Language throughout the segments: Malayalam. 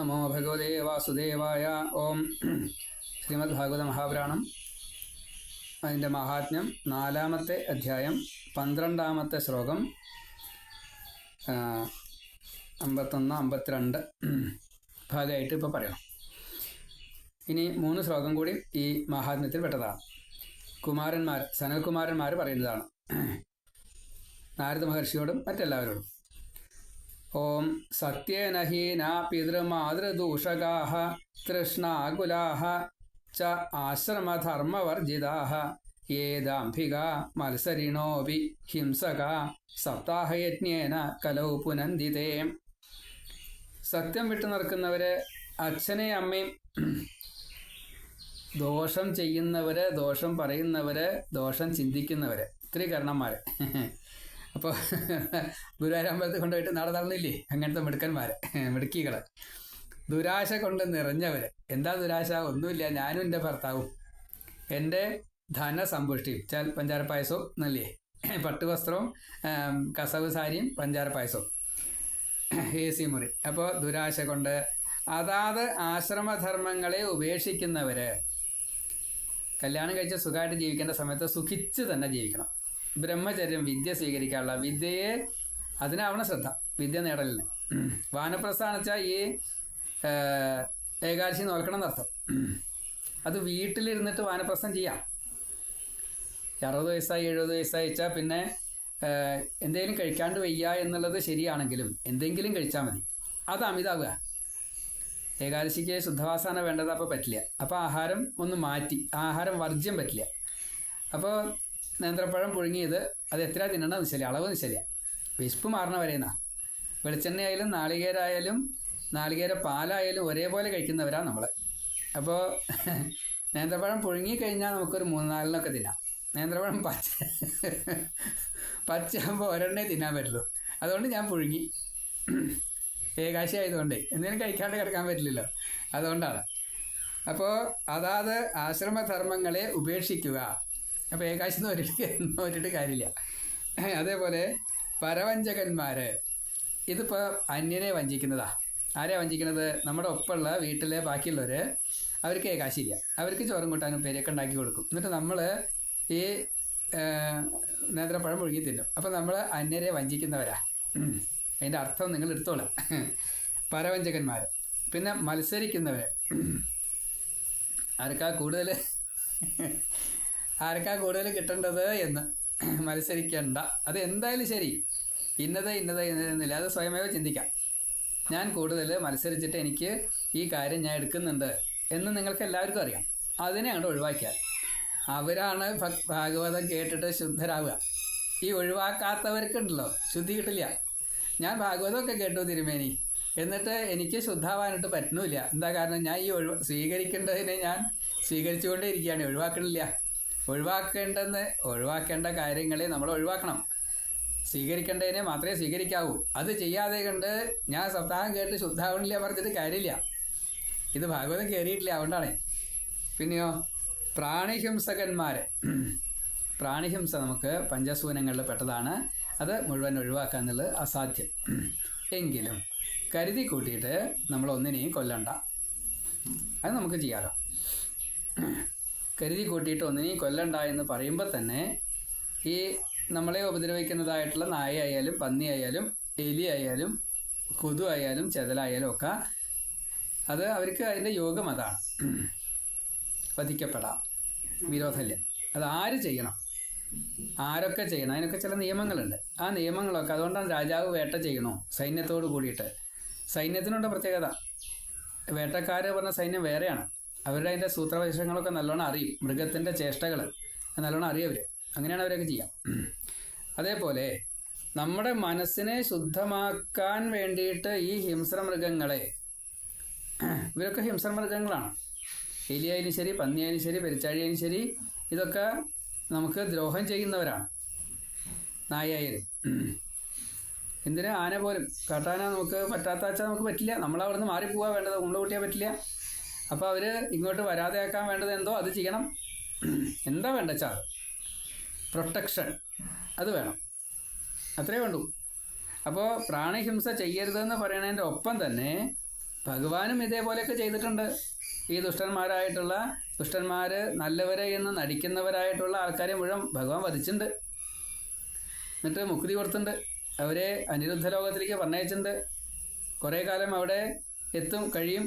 നമോ ഭഗവതേ വാസുദേവായ ഓം ശ്രീമദ് ഭാഗവത മഹാപുരാണം അതിന്റെ മഹാത്മ്യം നാലാമത്തെ അധ്യായം പന്ത്രണ്ടാമത്തെ ശ്ലോകം അമ്പത്തൊന്ന് അമ്പത്തിരണ്ട് ഭാഗമായിട്ട് ഇപ്പോൾ പറയണം ഇനി മൂന്ന് ശ്ലോകം കൂടി ഈ മഹാത്മ്യത്തിൽ പെട്ടതാണ്. കുമാരന്മാർ സനൽകുമാരന്മാർ പറയുന്നതാണ്. നാരദ മഹർഷിയോടും മറ്റെല്ലാവരോടും ഓം സത്യേന ഹീന പിതൃമാതൃദൂഷകാഹ തൃഷ്ണാകുലാഹ ച ആശ്രമധർമ്മവർജിതാഹ യേ ദാംഭികാ മത്സരിണോപി ഹിംസക സപ്താഹയജ്ഞേന കലൗ പുനന്ദിതേ സത്യം വിട്ടു നിൽക്കുന്നവര് അച്ഛനെയും അമ്മയും ദോഷം ചെയ്യുന്നവര് ദോഷം പറയുന്നവര് ദോഷം ചിന്തിക്കുന്നവര് ത്രികരണന്മാര് അപ്പോൾ ഗുരുവായൂരമ്പലത്തിൽ കൊണ്ടുപോയിട്ട് നട നടന്നില്ലേ അങ്ങനത്തെ മിടുക്കന്മാരെ മിടുക്കികൾ. ദുരാശ കൊണ്ട് നിറഞ്ഞവര്. എന്താ ദുരാശ? ഒന്നുമില്ല. ഞാനും എന്റെ ഭർത്താവും. എന്റെ ധനസമ്പുഷ്ടി ചാൽ പഞ്ചാര പായസവും നല്ലേ പട്ടുവസ്ത്രവും കസവ് സാരിയും പഞ്ചാര പായസവും. എ സി മുറി. അപ്പോൾ ദുരാശ കൊണ്ട് അതാത് ആശ്രമധർമ്മങ്ങളെ ഉപേക്ഷിക്കുന്നവര് കല്യാണം കഴിച്ച് സുഖമായിട്ട് ജീവിക്കേണ്ട സമയത്ത് സുഖിച്ച് തന്നെ ജീവിക്കണം. ബ്രഹ്മചര്യം വിദ്യ സ്വീകരിക്കാനുള്ള വിദ്യയെ അതിനാവണം ശ്രദ്ധ വിദ്യ നേടലിന്. വാനപ്രസ്ഥാനം ഈ ഏകാദശി നോക്കണം എന്നർത്ഥം അത് വീട്ടിലിരുന്നിട്ട് വാനപ്രസ്ഥം ചെയ്യാം. അറുപത് വയസ്സായി എഴുപത് വയസ്സായി വെച്ചാൽ പിന്നെ എന്തെങ്കിലും കഴിക്കാണ്ട് വയ്യ എന്നുള്ളത് ശരിയാണെങ്കിലും എന്തെങ്കിലും കഴിച്ചാൽ മതി. അത് അമിതാവുക. ഏകാദശിക്ക് ശുദ്ധവാസന വേണ്ടത് അപ്പോൾ പറ്റില്ല. അപ്പോൾ ആഹാരം ഒന്ന് മാറ്റി ആഹാരം വർജ്യം പറ്റില്ല. അപ്പോൾ നേന്ത്രപ്പഴം പുഴുങ്ങിയത് അത് എത്ര തിന്നണം ശരി അളവ് ശരിയാ വിശപ്പ് മാറണ വെളിച്ചെണ്ണയായാലും നാളികേരായാലും നാളികേര പാലായാലും ഒരേപോലെ കഴിക്കുന്നവരാണ് നമ്മൾ അപ്പോൾ നേന്ത്രപ്പഴം പുഴുങ്ങി കഴിഞ്ഞാൽ നമുക്കൊരു മൂന്ന് നാലിനൊക്കെ തിന്നാം. നേന്ത്രപ്പഴം പച്ച പച്ചയാകുമ്പോൾ ഒരെണ്ണേ തിന്നാൻ പറ്റുള്ളൂ. അതുകൊണ്ട് ഞാൻ പുഴുങ്ങി. ഏകാശി ആയതുകൊണ്ടേ എന്തെങ്കിലും കഴിക്കാണ്ട് കിടക്കാൻ പറ്റില്ലല്ലോ. അതുകൊണ്ടാണ്. അപ്പോൾ അതാത് ആശ്രമധർമ്മങ്ങളെ ഉപേക്ഷിക്കുക. അപ്പോൾ ഏകാശി നോരിട്ട് ഒരിട്ട് കാര്യമില്ല. അതേപോലെ പരവഞ്ചകന്മാർ ഇതിപ്പോൾ അന്യനെ വഞ്ചിക്കുന്നതാ. ആരെയാ വഞ്ചിക്കുന്നത്? നമ്മുടെ ഒപ്പമുള്ള വീട്ടിലെ ബാക്കിയുള്ളവർ അവർക്ക് ഏകാശില്ല അവർക്ക് ചോറും കൂട്ടാനും പേരൊക്കെ ഉണ്ടാക്കി കൊടുക്കും. എന്നിട്ട് നമ്മൾ ഈ നേന്ത്രപ്പഴം മുഴുകി തിന്നും അപ്പം നമ്മൾ അന്യരെ വഞ്ചിക്കുന്നവരാ. അതിന്റെ അർത്ഥം നിങ്ങൾ എടുത്തോളാം. പരവഞ്ചകന്മാർ പിന്നെ മത്സരിക്കുന്നവർ ആർക്കാ കൂടുതൽ ആർക്കാ കൂടുതൽ കിട്ടേണ്ടത് എന്ന് മത്സരിക്കണ്ട. അത് എന്തായാലും ശരി. ഇന്നത് ഇന്നത് ഇന്നില്ല അത് സ്വയമേവ ചിന്തിക്കാം. ഞാൻ കൂടുതൽ മത്സരിച്ചിട്ട് എനിക്ക് ഈ കാര്യം ഞാൻ എടുക്കുന്നുണ്ട് എന്ന് നിങ്ങൾക്ക് എല്ലാവർക്കും അറിയാം. അതിനെ അങ്ങോട്ട് ഒഴിവാക്കിയാൽ. അവരാണ് ഭാഗവതം കേട്ടിട്ട് ശുദ്ധരാവുക. ഈ ഒഴിവാക്കാത്തവർക്കുണ്ടല്ലോ. ശുദ്ധി കിട്ടില്ല. ഞാൻ ഭാഗവതമൊക്കെ കേട്ടു തിരുമേനി. എന്നിട്ട് എനിക്ക് ശുദ്ധാവാനായിട്ട് പറ്റണില്ല എന്താ കാരണം? ഞാൻ ഈ ഒഴിവാ സ്വീകരിക്കേണ്ടതിനെ ഞാൻ സ്വീകരിച്ചുകൊണ്ടേ ഇരിക്കുകയാണ്. ഒഴിവാക്കണില്ല. ഒഴിവാക്കേണ്ടെന്ന് ഒഴിവാക്കേണ്ട കാര്യങ്ങളെ നമ്മൾ ഒഴിവാക്കണം. സ്വീകരിക്കേണ്ടതിനെ മാത്രമേ സ്വീകരിക്കാവൂ. അത് ചെയ്യാതെ കണ്ട് ഞാൻ സപ്താഹം കേട്ട് ശുദ്ധാവണില്ല പറഞ്ഞിട്ട് കാര്യമില്ല. ഇത് ഭാഗവതം കയറിയിട്ടില്ല അതുകൊണ്ടാണ്. പിന്നെയോ പ്രാണിഹിംസകന്മാർ പ്രാണിഹിംസ നമുക്ക് പഞ്ചസൂനങ്ങളിൽ പെട്ടതാണ്. അത് മുഴുവൻ ഒഴിവാക്കുക എന്നുള്ളത് അസാധ്യം. എങ്കിലും കരുതി കൂട്ടിയിട്ട് നമ്മൾ ഒന്നിനെയും കൊല്ലണ്ട. അത് നമുക്ക് ചെയ്യാലോ. കരുതി കൂട്ടിയിട്ട് ഒന്നിനെയും കൊല്ലണ്ട എന്ന് പറയുമ്പോൾ തന്നെ ഈ നമ്മളെ ഉപദ്രവിക്കുന്നതായിട്ടുള്ള നായയായാലും പന്നിയായാലും എലിയായാലും കൊതു ആയാലും ചെതലായാലും ഒക്കെ അത് അവർക്ക് അതിന്റെ യോഗം അതാണ്. വധിക്കപ്പെടാം. വിരോധല്യം. അത് ആര് ചെയ്യണം? ആരൊക്കെ ചെയ്യണം? അതിനൊക്കെ ചില നിയമങ്ങളുണ്ട്. ആ നിയമങ്ങളൊക്കെ അതുകൊണ്ടാണ് രാജാവ് വേട്ട ചെയ്യണോ? സൈന്യത്തോട് കൂടിയിട്ട്. സൈന്യത്തിനുണ്ട് പ്രത്യേകത. വേട്ടക്കാർ പറഞ്ഞ സൈന്യം വേറെയാണ്. അവരുടെ അതിന്റെ സൂത്രവശങ്ങളൊക്കെ നല്ലോണം അറിയും. മൃഗത്തിന്റെ ചേഷ്ടകൾ നല്ലോണം അറിയും അങ്ങനെയാണ് അവരൊക്കെ ചെയ്യാം. അതേപോലെ നമ്മുടെ മനസ്സിനെ ശുദ്ധമാക്കാൻ വേണ്ടിയിട്ട് ഈ ഹിംസ്ര മൃഗങ്ങളെ ഇവരൊക്കെ ഹിംസ്ര മൃഗങ്ങളാണ് എലിയായാലും ശരി പന്നിയായാലും ശരി പെരിച്ചാഴിയായാലും ശരി ഇതൊക്കെ നമുക്ക് ദ്രോഹം ചെയ്യുന്നവരാണ്. നായായാലും എന്തിനാ ആന പോലും? കാട്ടാന നമുക്ക് പറ്റാത്ത വെച്ചാൽ നമുക്ക് പറ്റില്ല. നമ്മൾ അവിടെ നിന്ന് മാറിപ്പോവാ വേണ്ടത്. ഉള്ള കൂട്ടിയാൽ പറ്റില്ല. അപ്പോൾ അവർ ഇങ്ങോട്ട് വരാതെ ആക്കാൻ വേണ്ടത് എന്തോ അത് ചെയ്യണം. എന്താ വേണ്ട വെച്ചാൽ പ്രൊട്ടക്ഷൻ. അത് വേണം. അത്രേ വേണ്ടൂ അപ്പോൾ പ്രാണിഹിംസ ചെയ്യരുതെന്ന് പറയണതിന്റെ ഒപ്പം തന്നെ ഭഗവാനും ഇതേപോലെയൊക്കെ ചെയ്തിട്ടുണ്ട്. ഈ ദുഷ്ടന്മാരായിട്ടുള്ള ദുഷ്ടന്മാർ നല്ലവരെ എന്ന് നടിക്കുന്നവരായിട്ടുള്ള ആൾക്കാരെ മുഴുവൻ ഭഗവാൻ വധിച്ചിട്ടുണ്ട്. എന്നിട്ട് മുക്തി കൊടുത്തിട്ടുണ്ട്. അവരെ അനിരുദ്ധ ലോകത്തിലേക്ക് പറഞ്ഞയച്ചിട്ടുണ്ട്. കുറേ കാലം അവിടെ എത്തും കഴിയും.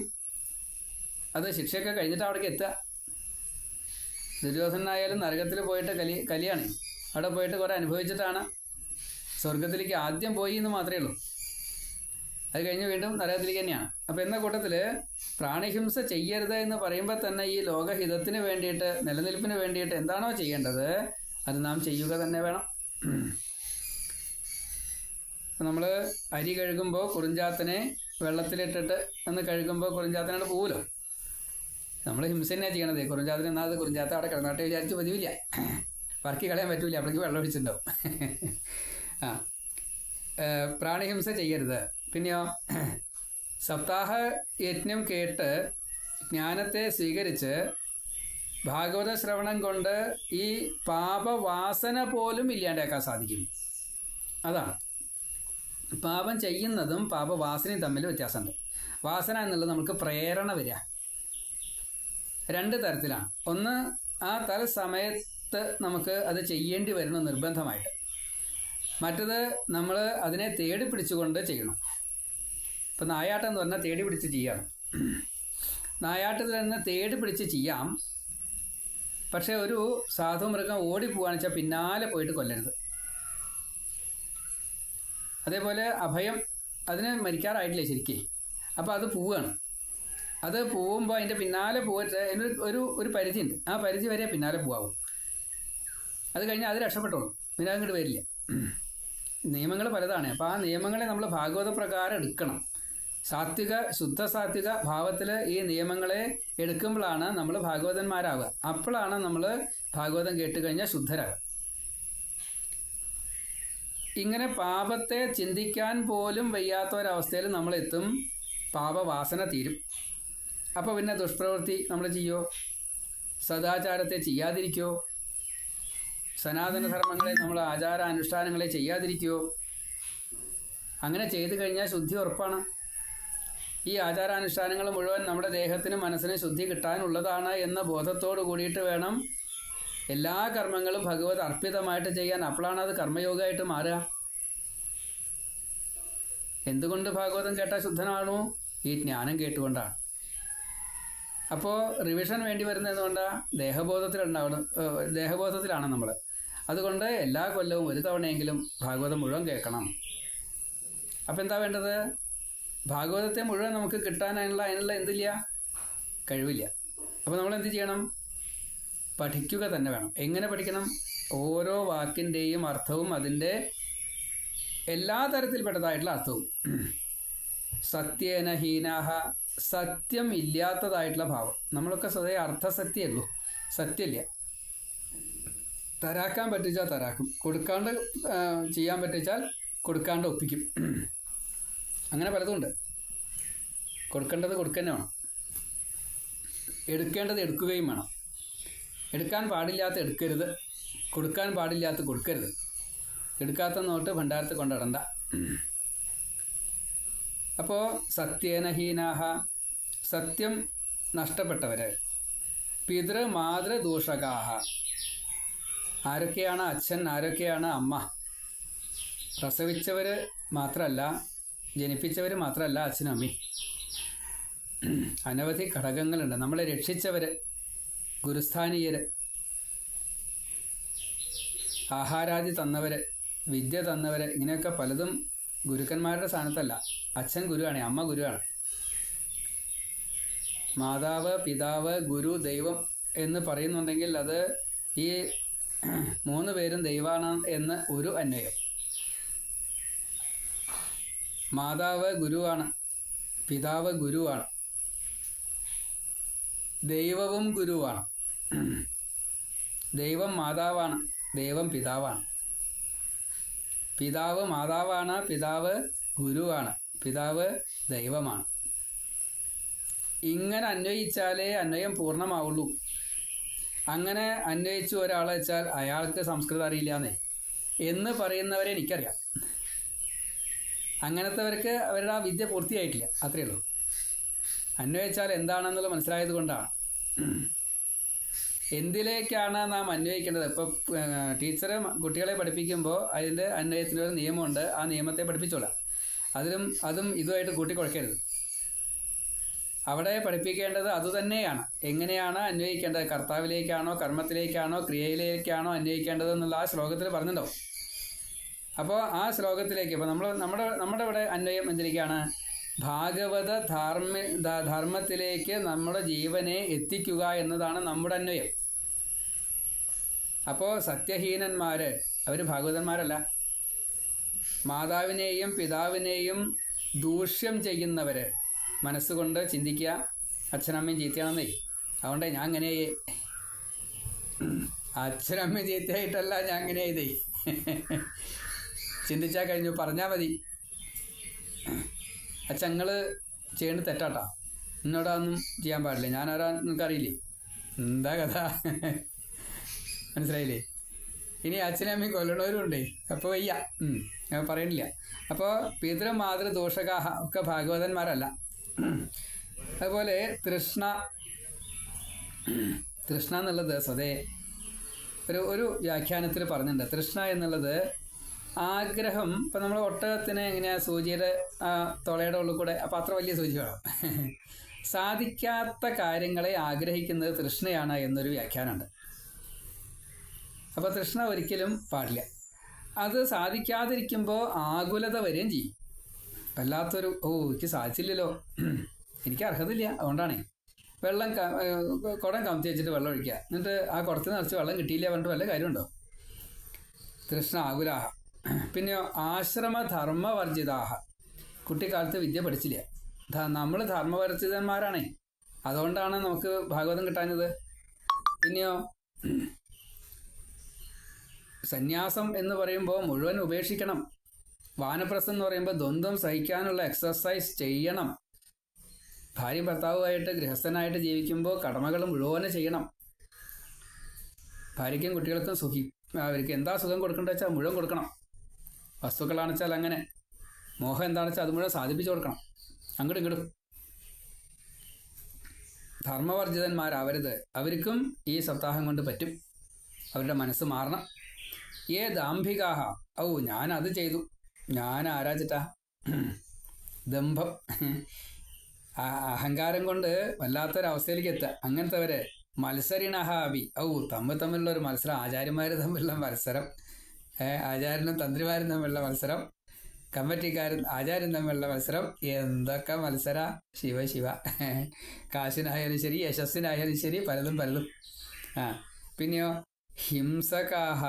അത് ശിക്ഷയൊക്കെ കഴിഞ്ഞിട്ട് അവിടേക്ക് എത്തുക. ദുര്യോധനായാലും നരകത്തിൽ പോയിട്ട് കലി കലിയാണ്. അവിടെ പോയിട്ട് കുറേ അനുഭവിച്ചിട്ടാണ് സ്വർഗത്തിലേക്ക് ആദ്യം പോയി എന്ന് മാത്രമേ ഉള്ളൂ. അത് കഴിഞ്ഞ് വീണ്ടും നരകത്തിലേക്ക് തന്നെയാണ്. അപ്പോൾ എന്ന കൂട്ടത്തിൽ പ്രാണിഹിംസ ചെയ്യരുത് എന്ന് പറയുമ്പോൾ തന്നെ ഈ ലോകഹിതത്തിന് വേണ്ടിയിട്ട് നിലനിൽപ്പിന് വേണ്ടിയിട്ട് എന്താണോ ചെയ്യേണ്ടത് അത് നാം ചെയ്യുക തന്നെ വേണം. നമ്മൾ അരി കഴുകുമ്പോൾ കുറിഞ്ചാത്തനെ വെള്ളത്തിലിട്ടിട്ട് ഒന്ന് കഴുകുമ്പോൾ കുറിഞ്ചാത്തനാണ് പോവുമല്ലോ നമ്മൾ ഹിംസ തന്നെ ചെയ്യണത്. കുറിഞ്ചാത്തന എന്നാൽ അത് കുറിഞ്ചാത്ത അവിടെ കിടന്നാട്ടെ വിചാരിച്ച് പതിവില്ല. പറക്കി കളയാൻ പറ്റൂല. അപ്പോഴേക്ക് വെള്ളം ഒഴിച്ചിട്ടുണ്ടാവും. ആ. പ്രാണിഹിംസ ചെയ്യരുത്. പിന്നെയോ? സപ്താഹ യജ്ഞം കേട്ട് ജ്ഞാനത്തെ സ്വീകരിച്ച് ഭാഗവത ശ്രവണം കൊണ്ട് ഈ പാപവാസന പോലും ഇല്ലാണ്ടാക്കാൻ സാധിക്കും. അതാണ്. പാപം ചെയ്യുന്നതും പാപവാസനയും തമ്മിൽ വ്യത്യാസമുണ്ട്. വാസന എന്നുള്ളത് നമുക്ക് പ്രേരണ വരിക. രണ്ട് തരത്തിലാണ്. ഒന്ന് ആ തൽസമയത്ത് നമുക്ക് അത് ചെയ്യേണ്ടി വരുന്നു നിർബന്ധമായിട്ട്. മറ്റത് നമ്മൾ അതിനെ തേടി പിടിച്ചുകൊണ്ട് ചെയ്യണം. ഇപ്പം നായാട്ടം എന്ന് പറഞ്ഞാൽ തേടി പിടിച്ച് ചെയ്യാം. നായാട്ടത്തിൽ തന്നെ തേടി പിടിച്ച് ചെയ്യാം. പക്ഷേ ഒരു സാധു മൃഗം ഓടിപ്പോവാന്ന് വെച്ചാൽ പിന്നാലെ പോയിട്ട് കൊല്ലരുത്. അതേപോലെ അഭയം അതിന് മരിക്കാറായിട്ടില്ല ശരിക്കേ? അപ്പോൾ അത് പോവുകയാണ് അത് പോകുമ്പോൾ അതിന്റെ പിന്നാലെ പോയിട്ട് അതിന് ഒരു ഒരു പരിധിയുണ്ട്. ആ പരിധി വരെ പിന്നാലെ പോകാവൂ അത് കഴിഞ്ഞാൽ അത് രക്ഷപ്പെട്ടോളും. പിന്നെ അങ്ങോട്ട് വരില്ല. നിയമങ്ങൾ പലതാണ്. അപ്പോൾ ആ നിയമങ്ങളെ നമ്മൾ ഭാഗവത പ്രകാരം എടുക്കണം. സാത്വിക ശുദ്ധ സാത്വിക ഭാവത്തിൽ ഈ നിയമങ്ങളെ എടുക്കുമ്പോഴാണ് നമ്മൾ ഭാഗവതന്മാരാവുക. അപ്പോഴാണ് നമ്മൾ ഭാഗവതം കേട്ട് കഴിഞ്ഞാൽ ശുദ്ധരാകുക ഇങ്ങനെ പാപത്തെ ചിന്തിക്കാൻ പോലും വയ്യാത്ത ഒരവസ്ഥയിൽ നമ്മൾ എത്തും പാപവാസന തീരും. അപ്പോൾ പിന്നെ ദുഷ്പ്രവൃത്തി നമ്മൾ ചെയ്യോ? സദാചാരത്തെ ചെയ്യാതിരിക്കോ? സനാതനധർമ്മങ്ങളെ നമ്മൾ ആചാരാനുഷ്ഠാനങ്ങളെ ചെയ്യാതിരിക്കോ? അങ്ങനെ ചെയ്തു കഴിഞ്ഞാൽ ശുദ്ധി ഉറപ്പാണ്. ഈ ആചാരാനുഷ്ഠാനങ്ങൾ മുഴുവൻ നമ്മുടെ ദേഹത്തിനും മനസ്സിനും ശുദ്ധി കിട്ടാനുള്ളതാണ് എന്ന ബോധത്തോട് കൂടിയിട്ട് വേണം എല്ലാ കർമ്മങ്ങളും ഭഗവത് അർപ്പിതമായിട്ട് ചെയ്യാൻ. അപ്പോഴാണ് അത് കർമ്മയോഗമായിട്ട് മാറുക. എന്തുകൊണ്ട് ഭാഗവതം കേട്ടാൽ ശുദ്ധനാണോ? ഈ ജ്ഞാനം കേട്ടുകൊണ്ടാണ്. അപ്പോൾ റിവിഷൻ വേണ്ടി വരുന്നത് കൊണ്ടാ ദേഹബോധത്തിലുണ്ടാവണം ദേഹബോധത്തിലാണ് നമ്മൾ അതുകൊണ്ട് എല്ലാ കൊല്ലവും ഒരു തവണയെങ്കിലും ഭാഗവതം മുഴുവൻ കേൾക്കണം. അപ്പം എന്താ വേണ്ടത്? ഭാഗവതത്തെ മുഴുവൻ നമുക്ക് കിട്ടാനുള്ള അതിനുള്ള എന്തില്ല? കഴിവില്ല. അപ്പോൾ നമ്മൾ എന്ത് ചെയ്യണം? പഠിക്കുക തന്നെ വേണം. എങ്ങനെ പഠിക്കണം? ഓരോ വാക്കിന്റെയും അർത്ഥവും അതിന്റെ എല്ലാ തരത്തിൽപ്പെട്ടതായിട്ടുള്ള അർത്ഥവും. സത്യേന ഹീനാഹ സത്യം ഇല്ലാത്തതായിട്ടുള്ള ഭാവം. നമ്മളൊക്കെ സ്വതേ അർത്ഥസത്യമല്ലോ സത്യമില്ല തരാക്കാൻ പറ്റിച്ചാൽ തരാക്കും. കൊടുക്കാണ്ട് ചെയ്യാൻ പറ്റിച്ചാൽ കൊടുക്കാണ്ട് ഒപ്പിക്കും. അങ്ങനെ പലതുണ്ട് കൊടുക്കേണ്ടത് കൊടുക്കുക വേണം. എടുക്കേണ്ടത് എടുക്കുകയും വേണം. എടുക്കാൻ പാടില്ലാത്ത എടുക്കരുത്. കൊടുക്കാൻ പാടില്ലാത്ത കൊടുക്കരുത്. എടുക്കാത്ത നോട്ട് ഭണ്ഡാരത്തിൽ കൊണ്ടിടണ്ട അപ്പോൾ സത്യേനഹീനാഹ സത്യം നഷ്ടപ്പെട്ടവർ പിതൃ മാതൃദൂഷകാഹ ആരൊക്കെയാണ് അച്ഛൻ ആരൊക്കെയാണ് അമ്മ? പ്രസവിച്ചവർ മാത്രമല്ല ജനിപ്പിച്ചവർ മാത്രമല്ല അച്ഛനും അമ്മയും. അനവധി ഘടകങ്ങളുണ്ട്. നമ്മളെ രക്ഷിച്ചവർ ഗുരുസ്ഥാനീയർ ആഹാരാദി തന്നവർ വിദ്യ തന്നവർ ഇങ്ങനെയൊക്കെ പലതും ഗുരുക്കന്മാരുടെ സ്ഥാനത്തല്ല. അച്ഛൻ ഗുരുവാണ് അമ്മ ഗുരുവാണ്. മാതാവ് പിതാവ് ഗുരു ദൈവം എന്ന് പറയുന്നുണ്ടെങ്കിൽ അത് ഈ മൂന്ന് പേരും ദൈവമാണ് എന്ന് ഒരു അന്വയം. മാതാവ് ഗുരുവാണ് പിതാവ് ഗുരുവാണ്. ദൈവവും ഗുരുവാണ്. ദൈവം മാതാവാണ് ദൈവം പിതാവാണ്. പിതാവ് മാതാവാണ് പിതാവ് ഗുരുവാണ് പിതാവ് ദൈവമാണ്. ഇങ്ങനെ അന്വയിച്ചാലേ അന്വയം പൂർണമാവുള്ളൂ. അങ്ങനെ അന്വയിച്ചു ഒരാളെ വെച്ചാൽ അയാൾക്ക് സംസ്കൃതം അറിയില്ലാന്നേ. എന്ന് പറയുന്നവരെ എനിക്കറിയാം. അങ്ങനത്തെവർക്ക് അവരുടെ ആ വിദ്യ പൂർത്തിയായിട്ടില്ല. അത്രയേ ഉള്ളൂ. അന്വയിച്ചാൽ എന്താണെന്നുള്ളത് മനസ്സിലായത് കൊണ്ടാണ്. എന്തിലേക്കാണ് നാം അന്വയിക്കേണ്ടത്? ഇപ്പോൾ ടീച്ചർ കുട്ടികളെ പഠിപ്പിക്കുമ്പോൾ അതിന്റെ അന്വയത്തിനൊരു നിയമമുണ്ട്. ആ നിയമത്തെ പഠിപ്പിച്ചോളാം. അതിലും അതും ഇതുമായിട്ട് കൂട്ടിക്കുഴക്കരുത് അവിടെ പഠിപ്പിക്കേണ്ടത് അതുതന്നെയാണ് എങ്ങനെയാണ് അന്വയിക്കേണ്ടത്? കർത്താവിലേക്കാണോ കർമ്മത്തിലേക്കാണോ ക്രിയയിലേക്കാണോ അന്വയിക്കേണ്ടത് എന്നുള്ള ആ ശ്ലോകത്തിൽ പറഞ്ഞിട്ടുണ്ടാവും. അപ്പോൾ ആ ശ്ലോകത്തിലേക്ക് ഇപ്പോൾ നമ്മൾ നമ്മുടെ നമ്മുടെ ഇവിടെ അന്വയം എന്തിലേക്കാണ് ഭാഗവത ധാർമ്മ ധർമ്മത്തിലേക്ക് നമ്മുടെ ജീവനെ എത്തിക്കുക എന്നതാണ് നമ്മുടെ അന്വയം. അപ്പോൾ സത്യഹീനന്മാർ അവർ ഭാഗവതന്മാരല്ല. മാതാവിനെയും പിതാവിനെയും ദൂഷ്യം ചെയ്യുന്നവർ മനസ്സുകൊണ്ട് ചിന്തിക്കുക അച്ഛനമ്മയും ചീത്തയാണെന്നേ. അതുകൊണ്ട് ഞാൻ അങ്ങനെ അച്ഛനമ്മയും ചീത്തയായിട്ടല്ല ഞാൻ അങ്ങനെ ചെയ്തേ. ചിന്തിച്ചാൽ കഴിഞ്ഞു പറഞ്ഞാൽ മതി. അച്ഛങ്ങൾ ചെയ്യുന്നത് തെറ്റാട്ടാ. എന്നോടൊന്നും ചെയ്യാൻ പാടില്ല. ഞാൻ ആരാ നിനക്കറിയില്ലേ എന്താ കഥ? മനസ്സിലായില്ലേ? ഇനി അച്ഛനും അമ്മയും കൊല്ലണവരും ഉണ്ടേ അപ്പോൾ വയ്യ ഞാൻ പറയണില്ല. അപ്പോൾ പിതൃ മാതൃ ദോഷകാഹ ഒക്കെ ഭാഗവതന്മാരല്ല. അതുപോലെ തൃഷ്ണ തൃഷ്ണ എന്നുള്ളത് സ്വതേ ഒരു ഒരു വ്യാഖ്യാനത്തിൽ പറഞ്ഞിട്ടുണ്ട്. തൃഷ്ണ എന്നുള്ളത് ആഗ്രഹം ഇപ്പം നമ്മൾ ഒട്ടകത്തിന് എങ്ങനെയാ സൂചിയുടെ തുളയുടെ ഉള്ളിൽ കൂടെ അപ്പം അത്ര വലിയ സൂചി വേണം. സാധിക്കാത്ത കാര്യങ്ങളെ ആഗ്രഹിക്കുന്നത് തൃഷ്ണയാണ് എന്നൊരു വ്യാഖ്യാനമുണ്ട്. അപ്പോൾ തൃഷ്ണ ഒരിക്കലും പാടില്ല. അത് സാധിക്കാതിരിക്കുമ്പോൾ ആകുലത വരികയും ചെയ്യും. വല്ലാത്തൊരു ഓ എനിക്ക് സാധിച്ചില്ലല്ലോ. എനിക്ക് അർഹതയില്ല അതുകൊണ്ടാണേ. വെള്ളം കുടം കമത്തി വെച്ചിട്ട് വെള്ളം ഒഴിക്കുക. എന്നിട്ട് ആ കുടത്തിൽ നിറച്ച് വെള്ളം കിട്ടിയില്ല പറഞ്ഞിട്ട് വല്ല കാര്യമുണ്ടോ? തൃഷ്ണ ആകുലാഹ. പിന്നെയോ ആശ്രമധർമ്മവർജിതാഹ കുട്ടിക്കാലത്ത് വിദ്യ പഠിച്ചില്ല. നമ്മൾ ധർമ്മവർജിതന്മാരാണേ. അതുകൊണ്ടാണ് നമുക്ക് ഭാഗവതം കിട്ടാഞ്ഞത്. പിന്നെയോ സന്യാസം എന്ന് പറയുമ്പോൾ മുഴുവൻ ഉപേക്ഷിക്കണം. വാനപ്രസം എന്ന് പറയുമ്പോൾ ദ്വന്ദ്വം സഹിക്കാനുള്ള എക്സസൈസ് ചെയ്യണം. ഭാര്യ ഭർത്താവുമായിട്ട് ഗൃഹസ്ഥനായിട്ട് ജീവിക്കുമ്പോൾ കടമകൾ മുഴുവൻ ചെയ്യണം. ഭാര്യയ്ക്കും കുട്ടികൾക്കും സുഖി അവർക്ക് എന്താ സുഖം കൊടുക്കേണ്ടത് വെച്ചാൽ മുഴുവൻ കൊടുക്കണം. വസ്തുക്കളാണെന്ന് വെച്ചാൽ അങ്ങനെ. മോഹം എന്താണെന്ന് വെച്ചാൽ അത് മുഴുവൻ സാധിപ്പിച്ചു കൊടുക്കണം. അങ്ങോട്ടും ഇങ്ങോട്ടും. ധർമ്മവർജിതന്മാരാവരുത്. അവർക്കും ഈ സപ്താഹം കൊണ്ട് പറ്റും. അവരുടെ മനസ്സ് മാറണം. ഏ ദാംഭികാഹ ഔ ഞാൻ അത് ചെയ്തു. ഞാൻ ആരാച്ചിട്ടാ ദംഭം. അഹങ്കാരം കൊണ്ട് വല്ലാത്തൊരവസ്ഥയിലേക്ക് എത്തുക. അങ്ങനത്തെവരെ മത്സരിണഹാബി ഔ തമ്മിൽ തമ്മിലുള്ള ഒരു മത്സരം. ആചാര്യന്മാർ തമ്മിലുള്ള മത്സരം. ആചാര്യനും തന്ത്രിമാരും തമ്മിലുള്ള മത്സരം. കമ്മിറ്റിക്കാരും ആചാര്യൻ തമ്മിലുള്ള മത്സരം. എന്തൊക്കെ മത്സര? ശിവ ശിവ. കാശിനായാലും ശരി യശസ്സിനായാലും ശരി പലതും പലതും. ആ പിന്നെയോ ഹിംസകാഹ.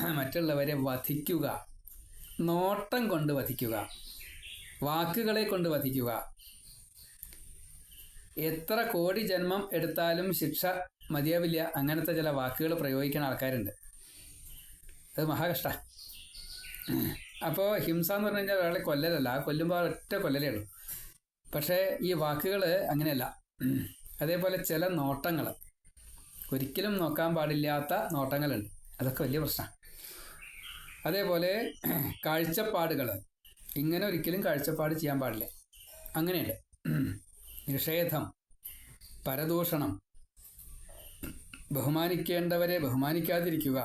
മറ്റുള്ളവരെ വധിക്കുക. നോട്ടം കൊണ്ട് വധിക്കുക. വാക്കുകളെ കൊണ്ട് വധിക്കുക. എത്ര കോടി ജന്മം എടുത്താലും ശിക്ഷ മതിയാവില്ല. അങ്ങനത്തെ ചില വാക്കുകൾ പ്രയോഗിക്കുന്ന ആൾക്കാരുണ്ട്. അത് മഹാകഷ്ട. അപ്പോൾ ഹിംസ എന്ന് പറഞ്ഞു കഴിഞ്ഞാൽ ഒരാളെ കൊല്ലലല്ല. ആ കൊല്ലുമ്പോൾ ഒറ്റ കൊല്ലലേ ഉള്ളൂ. പക്ഷേ ഈ വാക്കുകൾ അങ്ങനെയല്ല. അതേപോലെ ചില നോട്ടങ്ങൾ ഒരിക്കലും നോക്കാൻ പാടില്ലാത്ത നോട്ടങ്ങളുണ്ട്. അതൊക്കെ വലിയ പ്രശ്നമാണ് അതേപോലെ കാഴ്ചപ്പാടുകൾ ഇങ്ങനെ ഒരിക്കലും കാഴ്ചപ്പാട് ചെയ്യാൻ പാടില്ല. അങ്ങനെയുണ്ട് നിഷേധം പരദൂഷണം ബഹുമാനിക്കേണ്ടവരെ ബഹുമാനിക്കാതിരിക്കുക.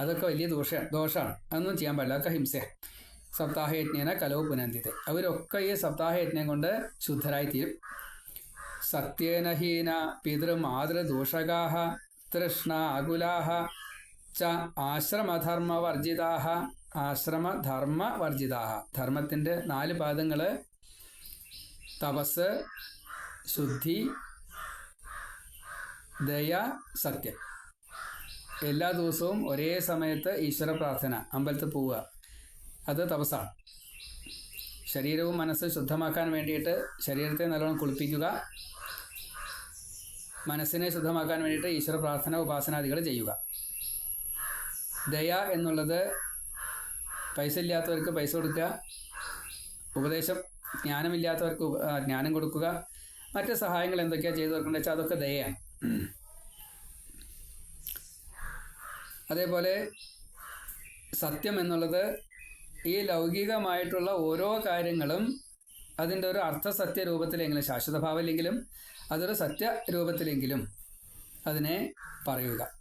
അതൊക്കെ വലിയ ദോഷ ദോഷമാണ് അതൊന്നും ചെയ്യാൻ പാടില്ല. അതൊക്കെ ഹിംസയാണ്. സപ്താഹയജ്ഞേന കലവ് പുനന്തിത്തെ അവരൊക്കെ ഈ സപ്താഹയജ്ഞം കൊണ്ട് ശുദ്ധരായി തീരും സത്യേന ഹീന പിതൃമാതൃദൂഷകാഹ തൃഷ്ണ ആകുലാഹ ച ആശ്രമധർമ്മവർജിതാഹ ആശ്രമധർമ്മവർജിതാഹ. ധർമ്മത്തിന്റെ നാല് പാദങ്ങൾ തപസ് ശുദ്ധി ദയ സത്യം. എല്ലാ ദിവസവും ഒരേ സമയത്ത് ഈശ്വര പ്രാർത്ഥന അമ്പലത്തിൽ പോവുക. അത് തപസ്സാണ്. ശരീരവും മനസ്സ് ശുദ്ധമാക്കാൻ വേണ്ടിയിട്ട് ശരീരത്തെ നല്ലോണം കുളിപ്പിക്കുക. മനസ്സിനെ ശുദ്ധമാക്കാൻ വേണ്ടിയിട്ട് ഈശ്വര പ്രാർത്ഥന ഉപാസനാദികൾ ചെയ്യുക. ദയ എന്നുള്ളത് പൈസ ഇല്ലാത്തവർക്ക് പൈസ കൊടുക്കുക. ഉപദേശം ജ്ഞാനമില്ലാത്തവർക്ക് ജ്ഞാനം കൊടുക്കുക. മറ്റ് സഹായങ്ങൾ എന്തൊക്കെയാണ് ചെയ്തു കൊടുക്കേണ്ടത് വെച്ചാൽ അതൊക്കെ ദയയാണ്. അതേപോലെ സത്യം എന്നുള്ളത് ഈ ലൗകികമായിട്ടുള്ള ഓരോ കാര്യങ്ങളും അതിന്റെ ഒരു അർത്ഥസത്യ രൂപത്തിലെങ്കിലും ശാശ്വത ഭാവമില്ലെങ്കിലും അതൊരു സത്യ രൂപത്തിലെങ്കിലും അതിനെ പറയുക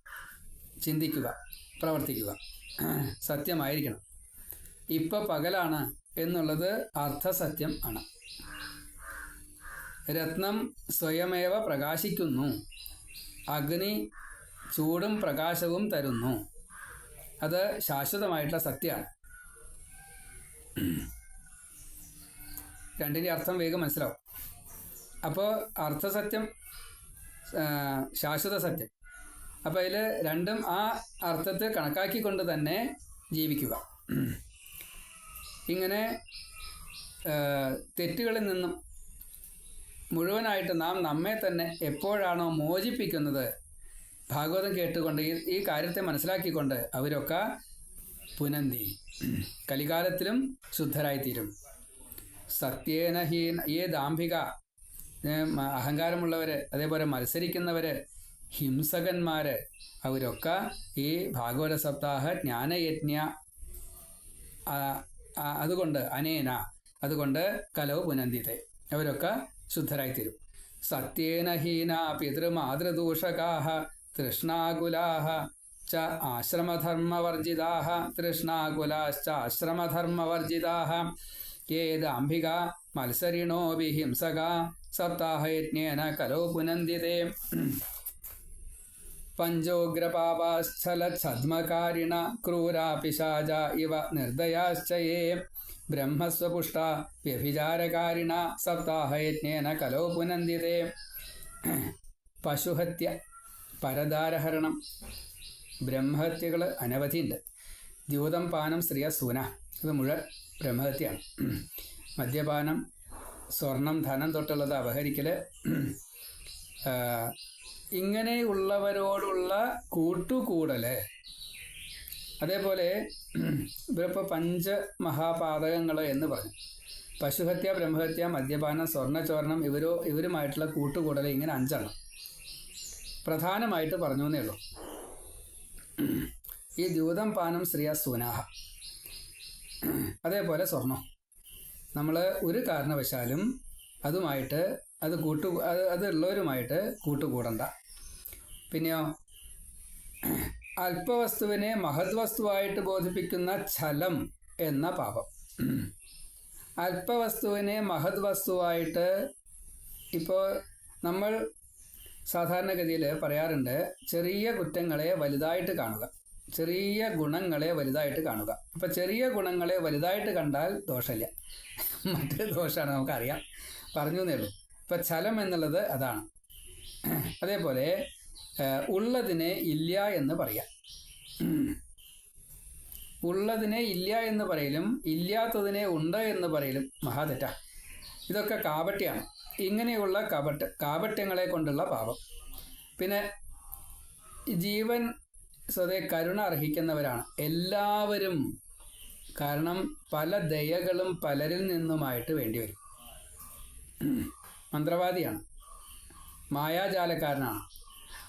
ചിന്തിക്കുക. പ്രവർത്തിക്കുക. സത്യമായിരിക്കണം. ഇപ്പം പകലാണ് എന്നുള്ളത് അർത്ഥസത്യം ആണ്. രത്നം സ്വയമേവ പ്രകാശിക്കുന്നു. അഗ്നി ചൂടും പ്രകാശവും തരുന്നു. അത് ശാശ്വതമായിട്ടുള്ള സത്യമാണ്. രണ്ടിന്റെ അർത്ഥം വേഗം മനസ്സിലാവും. അപ്പോൾ അർത്ഥസത്യം ശാശ്വത സത്യം അപ്പോൾ അതിൽ രണ്ടും ആ അർത്ഥത്തെ കണക്കാക്കിക്കൊണ്ട് തന്നെ ജീവിക്കുക. ഇങ്ങനെ തെറ്റുകളിൽ നിന്നും മുഴുവനായിട്ട് നാം നമ്മെ തന്നെ എപ്പോഴാണോ മോചിപ്പിക്കുന്നത് ഭാഗവതം കേട്ടുകൊണ്ട് ഈ കാര്യത്തെ മനസ്സിലാക്കിക്കൊണ്ട് അവരൊക്കെ പുനന്തി. കലികാലത്തിലും ശുദ്ധരായിത്തീരും. സത്യേന ഹീന ഈ ദാംഭിക അഹങ്കാരമുള്ളവർ അതേപോലെ മത്സരിക്കുന്നവര് ഹിംസകന്മാര്. അവരൊക്കെ ഈ ഭാഗവത സപ്താഹ ജ്ഞാനയജ്ഞ അതുകൊണ്ട് അനേന അതുകൊണ്ട് കലവ് പുനന്തിത്തെ അവരൊക്കെ ശുദ്ധരായിത്തീരും. സത്യേന ഹീന പിതൃമാതൃദൂഷകാഹ തൃഷ്ണാകുലാഹ ച ആശ്രമധർമ്മവർജിതാഹ തൃഷ്ണാകുലാശ്ച ആശ്രമധർമ്മവർജിതാഹ. ഏതാംബിക മത്സരിണോ വിഹിംസക സപ്താഹയജ്ഞേന കലോ പുനന്തിതേ. പഞ്ചോഗ്രപാപാശ്ചലച്ഛദ്മകാരിണ ക്രൂരാപിശാജ ഇവ നിർദ്ദയാശ്ച യേ ബ്രഹ്മസ്വപുഷ്ട വ്യഭിചാരകാരിണ സപ്താഹയജ്ഞേന കലോ പുനന്ദിതേ പശുഹത്യ പരദാരഹരണം. ബ്രഹ്മഹത്യകൾ അനവധിയുണ്ട്. ദ്യൂതം പാനം സ്ത്രീയ സൂന. ഇത് മുഴുവൻ ബ്രഹ്മഹത്യയാണ്. മദ്യപാനം സ്വർണം ധനം തൊട്ടുള്ളത് അപഹരിക്കൽ ഇങ്ങനെയുള്ളവരോടുള്ള കൂട്ടുകൂടൽ. അതേപോലെ ഇവരിപ്പോൾ പഞ്ചമഹാപാതകങ്ങൾ എന്ന് പറഞ്ഞു. പശുഹത്യ ബ്രഹ്മഹത്യ മദ്യപാനം സ്വർണചോരണം ഇവരോ ഇവരുമായിട്ടുള്ള കൂട്ടുകൂടൽ ഇങ്ങനെ അഞ്ചെണ്ണം. പ്രധാനമായിട്ട് പറഞ്ഞു എന്നേ ഉള്ളൂ. ഈ ദ്യൂതം പാനം ശ്രീയ സുനാഹ. അതേപോലെ സ്വർണം. നമ്മൾ ഒരു കാരണവശാലും അതുമായിട്ട് അത് കൂട്ടു അത് അതുള്ളവരുമായിട്ട് കൂട്ടുകൂടണ്ട. പിന്നെയോ? അല്പവസ്തുവിനെ മഹത് വസ്തുവായിട്ട് ബോധിപ്പിക്കുന്ന ഛലം എന്ന പാപം. അല്പവസ്തുവിനെ മഹത് വസ്തുവായിട്ട് ഇപ്പോൾ നമ്മൾ സാധാരണഗതിയിൽ പറയാറുണ്ട് ചെറിയ കുറ്റങ്ങളെ വലുതായിട്ട് കാണുക. ചെറിയ ഗുണങ്ങളെ വലുതായിട്ട് കാണുക. അപ്പം ചെറിയ ഗുണങ്ങളെ വലുതായിട്ട് കണ്ടാൽ ദോഷമില്ല. മറ്റൊരു ദോഷമാണ് നമുക്കറിയാം. പറഞ്ഞു എന്നേ ഉള്ളൂ. ഇപ്പം ഛലം എന്നുള്ളത് അതാണ്. അതേപോലെ ഉള്ളതിനെ ഇല്ല എന്ന് പറയാം. ഉള്ളതിനെ ഇല്ല എന്ന് പറയലും ഇല്ലാത്തതിനെ ഉണ്ട് എന്ന് പറയലും മഹാതെറ്റ. ഇതൊക്കെ കാപട്യാണ്. ഇങ്ങനെയുള്ള കപട്ട് കാപട്യങ്ങളെ കൊണ്ടുള്ള പാപം. പിന്നെ ജീവൻ സ്വതേ കരുണ അർഹിക്കുന്നവരാണ്. എല്ലാവരും കാരണം പല ദയകളും പലരിൽ നിന്നുമായിട്ട് വേണ്ടി വരും. മന്ത്രവാദിയാണ്. മായാജാലക്കാരനാണ്.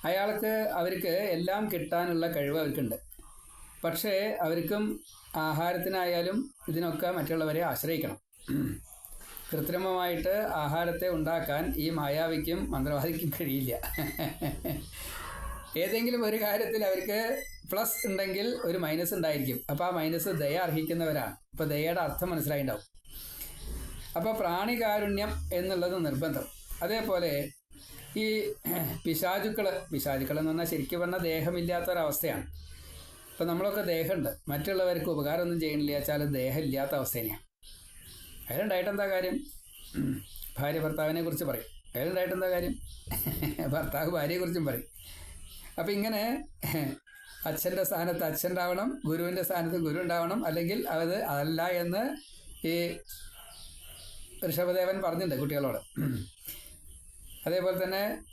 അയാൾക്ക് അവർക്ക് എല്ലാം കിട്ടാനുള്ള കഴിവ് അവർക്കുണ്ട്. പക്ഷേ അവർക്കും ആഹാരത്തിനായാലും ഇതിനൊക്കെ മറ്റുള്ളവരെ ആശ്രയിക്കണം. കൃത്രിമമായിട്ട് ആഹാരത്തെ ഉണ്ടാക്കാൻ ഈ മായാവിക്കും മന്ത്രവാദിക്കും കഴിയില്ല. ഏതെങ്കിലും ഒരു കാര്യത്തിൽ അവർക്ക് പ്ലസ് ഉണ്ടെങ്കിൽ ഒരു മൈനസ് ഉണ്ടായിരിക്കും. അപ്പോൾ ആ മൈനസ് ദയ അർഹിക്കുന്നവരാണ്. അപ്പോൾ ദയയുടെ അർത്ഥം മനസ്സിലായിണ്ടാവും. അപ്പോൾ പ്രാണികാരുണ്യം എന്നുള്ളത് നിർബന്ധം. അതേപോലെ ഈ പിശാചുക്കൾ പിശാചുക്കൾ എന്ന് പറഞ്ഞാൽ ശരിക്കും പറഞ്ഞാൽ ദേഹമില്ലാത്തൊരവസ്ഥയാണ്. ഇപ്പം നമ്മളൊക്കെ ദേഹമുണ്ട്. മറ്റുള്ളവർക്ക് ഉപകാരമൊന്നും ചെയ്യണില്ല വെച്ചാൽ ദേഹമില്ലാത്ത അവസ്ഥ തന്നെയാണ് അതിലുണ്ടായിട്ട് എന്താ കാര്യം? ഭാര്യ ഭർത്താവിനെ കുറിച്ച് പറയും. അതിലുണ്ടായിട്ട് എന്താ കാര്യം? ഭർത്താവ് ഭാര്യയെ കുറിച്ചും പറയും. അപ്പം ഇങ്ങനെ അച്ഛന്റെ സ്ഥാനത്ത് അച്ഛൻ ഉണ്ടാവണം ഗുരുവിന്റെ സ്ഥാനത്ത് ഗുരു ഉണ്ടാവണം അല്ലെങ്കിൽ അത് അതല്ല എന്ന് ഈ ഋഷഭദേവൻ പറഞ്ഞിട്ടുണ്ട് കുട്ടികളോട്. അതേപോലെ തന്നെ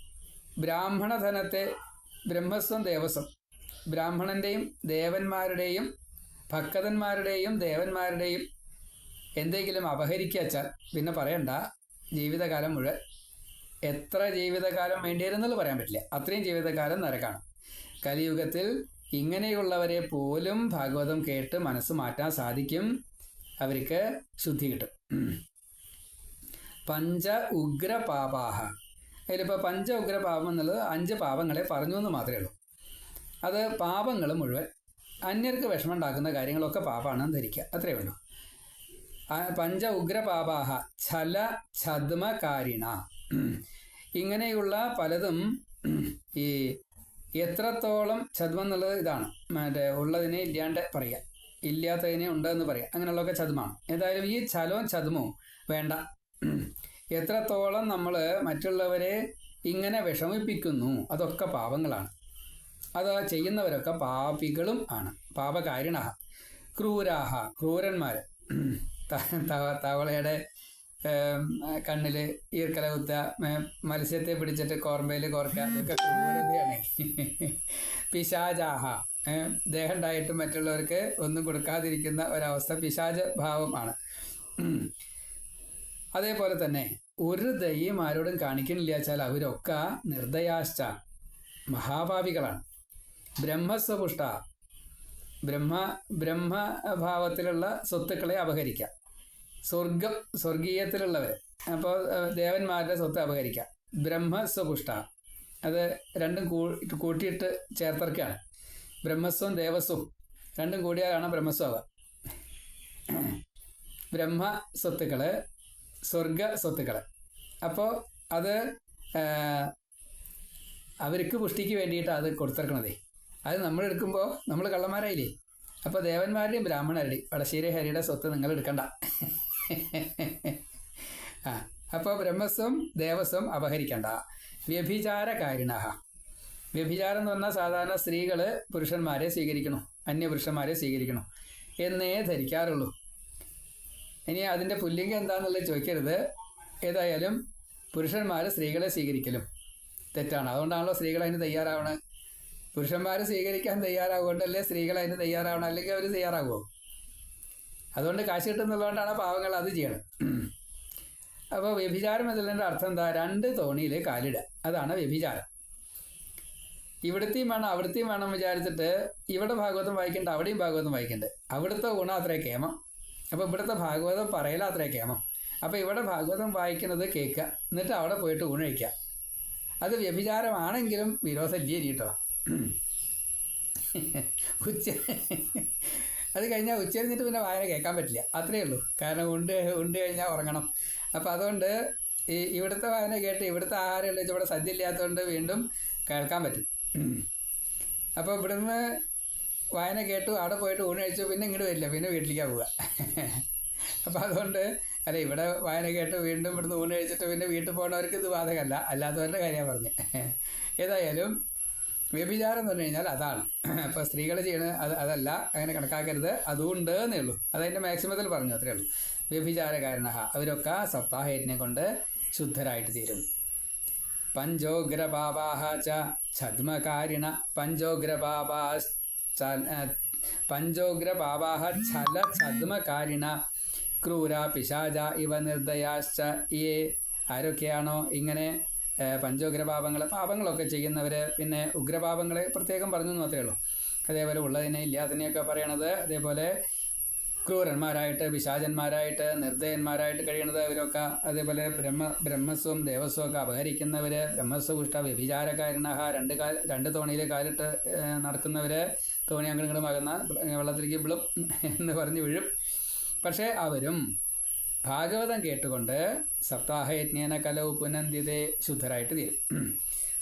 ബ്രാഹ്മണധനത്തെ ബ്രഹ്മസ്വം ദേവസ്വം. ബ്രാഹ്മണന്റെയും ദേവന്മാരുടെയും ഭക്തന്മാരുടെയും ദേവന്മാരുടെയും എന്തെങ്കിലും അപഹരിക്കച്ചാൽ പിന്നെ പറയണ്ട. ജീവിതകാലം മുഴുവൻ എത്ര ജീവിതകാലം വേണ്ടിയിരുന്നത് പറയാൻ പറ്റില്ല. അത്രയും ജീവിതകാലം നരകാണ് കലിയുഗത്തിൽ ഇങ്ങനെയുള്ളവരെ പോലും ഭാഗവതം കേട്ട് മനസ്സ് മാറ്റാൻ സാധിക്കും. അവർക്ക് ശുദ്ധി കിട്ടും. പഞ്ച ഉഗ്ര പാപാഹ. അതിലിപ്പോൾ പഞ്ച ഉഗ്ര പാപം എന്നുള്ളത് അഞ്ച് പാപങ്ങളെ പറഞ്ഞു എന്ന് മാത്രമേ ഉള്ളൂ. അത് പാപങ്ങൾ മുഴുവൻ അന്യർക്ക് വിഷമം ഉണ്ടാക്കുന്ന കാര്യങ്ങളൊക്കെ പാപമാണെന്ന് ധരിക്കുക. അത്രയേ ഉള്ളൂ. പഞ്ച ഉഗ്ര പാപാഹ ഛല ഛദ്മകാരിണ ഇങ്ങനെയുള്ള പലതും ഈ എത്രത്തോളം ഛദ്മം എന്നുള്ളത് ഇതാണ്. മറ്റേ ഉള്ളതിനെ ഇല്ലാണ്ട് പറയുക. ഇല്ലാത്തതിനെ ഉണ്ടെന്ന് പറയുക. അങ്ങനെയുള്ളതൊക്കെ ഛദ്മാണ് ഏതായാലും ഈ ഛലവും ഛദ്മവും വേണ്ട. എത്രത്തോളം നമ്മൾ മറ്റുള്ളവരെ ഇങ്ങനെ വിഷമിപ്പിക്കുന്നു അതൊക്കെ പാപങ്ങളാണ് അത് ചെയ്യുന്നവരൊക്കെ പാപികളും ആണ്. പാപകാരിണ. ക്രൂരാഹ ക്രൂരന്മാർ തവളയുടെ കണ്ണിൽ ഈർക്കല കുത്ത മത്സ്യത്തെ പിടിച്ചിട്ട് കോർമ്പയിൽ കോർക്കുക ക്രൂരതയാണ്. പിശാചാഹ. ദേഹം ഉണ്ടായിട്ട് മറ്റുള്ളവർക്ക് ഒന്നും കൊടുക്കാതിരിക്കുന്ന ഒരവസ്ഥ പിശാച ഭാവമാണ് അതേപോലെ തന്നെ ഒരു ദയ്യം ആരോടും കാണിക്കണില്ല വെച്ചാൽ അവരൊക്കെ നിർദയാശ്ച മഹാഭാവികളാണ്. ബ്രഹ്മസ്വപുഷ്ട ബ്രഹ്മ ബ്രഹ്മഭാവത്തിലുള്ള സ്വത്തുക്കളെ അപഹരിക്കാം സ്വർഗം സ്വർഗീയത്തിലുള്ളവർ. അപ്പോൾ ദേവന്മാരുടെ സ്വത്ത് അപഹരിക്കാം ബ്രഹ്മസ്വപുഷ്ട. അത് രണ്ടും കൂട്ടിയിട്ട് ചേർത്തർക്കാണ്. ബ്രഹ്മസ്വം ദേവസ്വം രണ്ടും കൂടിയാലാണ് ബ്രഹ്മസ്വം ബ്രഹ്മ സ്വത്തുക്കൾ സ്വർഗ സ്വത്തുക്കൾ അപ്പോൾ അത് അവർക്ക് പുഷ്ടിക്ക് വേണ്ടിയിട്ട് അത് കൊടുത്തിറക്കണതേ. അത് നമ്മൾ എടുക്കുമ്പോൾ നമ്മൾ കള്ളന്മാരായില്ലേ? അപ്പോൾ ദേവന്മാരുടെയും ബ്രാഹ്മണരുടെയും വടശ്ശേരി ഹരിയുടെ സ്വത്ത് നിങ്ങൾ എടുക്കണ്ട. ആ അപ്പോൾ ബ്രഹ്മസ്വം ദേവസ്വം അപഹരിക്കണ്ട. വ്യഭിചാരകാരിണ. വ്യഭിചാരം എന്ന് പറഞ്ഞാൽ സാധാരണ സ്ത്രീകൾ പുരുഷന്മാരെ സ്വീകരിക്കണം അന്യപുരുഷന്മാരെ സ്വീകരിക്കണം. എന്നേ ധരിക്കാറുള്ളൂ. ഇനി അതിന്റെ പുല്ലിംഗം എന്താണെന്നുള്ളത് ചോദിക്കരുത്. ഏതായാലും പുരുഷന്മാർ സ്ത്രീകളെ സ്വീകരിക്കലും തെറ്റാണ്. അതുകൊണ്ടാണല്ലോ സ്ത്രീകൾ അതിന് തയ്യാറാവണത് പുരുഷന്മാർ സ്വീകരിക്കാൻ തയ്യാറാവുകൊണ്ടല്ലേ സ്ത്രീകൾ അതിന് തയ്യാറാവണം? അല്ലെങ്കിൽ അവർ തയ്യാറാകുമോ അതുകൊണ്ട് കാശ് കിട്ടുന്നുള്ളതുകൊണ്ടാണ് പാവങ്ങൾ അത് ചെയ്യണം. അപ്പോൾ വ്യഭിചാരം എന്നതിന്റെ അർത്ഥം എന്താ? രണ്ട് തോണിയിൽ കാലിടുക അതാണ് വ്യഭിചാരം. ഇവിടത്തെയും വേണം അവിടത്തെയും വേണം വിചാരിച്ചിട്ട് ഇവിടെ ഭാഗവതം വായിക്കേണ്ട അവിടെയും ഭാഗവതം വായിക്കണ്ട്? അവിടുത്തെ ഗുണം അത്രേ കേമം. അപ്പോൾ ഇവിടുത്തെ ഭാഗവതം പറയലാത്രേ കേമം അപ്പോൾ ഇവിടെ ഭാഗവതം വായിക്കുന്നത് കേൾക്കുക എന്നിട്ട് അവിടെ പോയിട്ട് ഊണ് അത് വ്യഭിചാരമാണെങ്കിലും വിരോധമില്ലേ കേട്ടോ ഉച്ച അത് കഴിഞ്ഞാൽ ഉച്ചരിഞ്ഞിട്ട് പിന്നെ വായന കേൾക്കാൻ പറ്റില്ല അത്രയേ ഉള്ളൂ. കാരണം ഉണ്ട് ഉണ്ട് കഴിഞ്ഞാൽ ഉറങ്ങണം. അപ്പോൾ അതുകൊണ്ട് ഈ ഇവിടുത്തെ വായന കേട്ട് ഇവിടുത്തെ ആഹാരം ഇവിടെ സദ്യ ഇല്ലാത്തതുകൊണ്ട് വീണ്ടും കേൾക്കാൻ പറ്റും. അപ്പോൾ ഇവിടുന്ന് വായന കേട്ടു അവിടെ പോയിട്ട് ഊണ് കഴിച്ചു പിന്നെ ഇങ്ങോട്ട് വരില്ല പിന്നെ വീട്ടിലേക്കാണ് പോവുക. അപ്പോൾ അതുകൊണ്ട് അല്ല ഇവിടെ വായന കേട്ട് വീണ്ടും ഇവിടുന്ന് ഊണ് കഴിച്ചിട്ട് പിന്നെ വീട്ടിൽ പോകുന്നവർക്ക് ഇത് ബാധകമല്ല അല്ലാത്തവരുടെ കാര്യമാണ് പറഞ്ഞ്. ഏതായാലും വ്യഭിചാരം എന്ന് പറഞ്ഞു കഴിഞ്ഞാൽ അതാണ്. അപ്പോൾ സ്ത്രീകൾ ചെയ്യണ അത് അതല്ല അങ്ങനെ കണക്കാക്കരുത്. അതുകൊണ്ട് എന്നേ ഉള്ളൂ അതതിന്റെ മാക്സിമത്തിൽ പറഞ്ഞു അത്രേ ഉള്ളൂ. വ്യഭിചാരകാരണ അവരൊക്കെ സപ്താഹയജ്ഞം കൊണ്ട് ശുദ്ധരായിട്ട് തീരും. പഞ്ചോഗ്രപാപാഹ ച ഛദ്മകാരിണ പഞ്ചോഗ്രപാപാ പഞ്ചോഗ്രപാപാഹ ഛല ഛദ്മകാരിണ ക്രൂര പിശാച ഇവ നിർദ്ദയാശ്ച ഈ ആരൊക്കെയാണോ ഇങ്ങനെ പഞ്ചോഗ്രപാപങ്ങൾ പാപങ്ങളൊക്കെ ചെയ്യുന്നവർ പിന്നെ ഉഗ്രപാപങ്ങളെ പ്രത്യേകം പറഞ്ഞു എന്ന് മാത്രമേ ഉള്ളൂ. അതേപോലെ ഉള്ളതിനെ ഇല്ലാത്തതിനെയൊക്കെ പറയണത് അതേപോലെ ക്രൂരന്മാരായിട്ട് പിശാചന്മാരായിട്ട് നിർദ്ദയന്മാരായിട്ട് കഴിയണത് അവരൊക്കെ. അതേപോലെ ബ്രഹ്മ ബ്രഹ്മസ്വം ദേവസ്വം ഒക്കെ അപഹരിക്കുന്നവർ ബ്രഹ്മസ്വപുഷ്ട വ്യഭിചാരക്കാരനഹ രണ്ട് കാൽ രണ്ട് തോണിയിൽ കാലിട്ട് നടക്കുന്നവർ തോണി അങ്ങോട്ടും മകന്ന വെള്ളത്തിലേക്ക് വിളും എന്ന് പറഞ്ഞ് വീഴും. പക്ഷേ അവരും ഭാഗവതം കേട്ടുകൊണ്ട് സപ്താഹയജ്ഞേന കലവ് പുനന്തിതെ ശുദ്ധരായിട്ട് തീരും.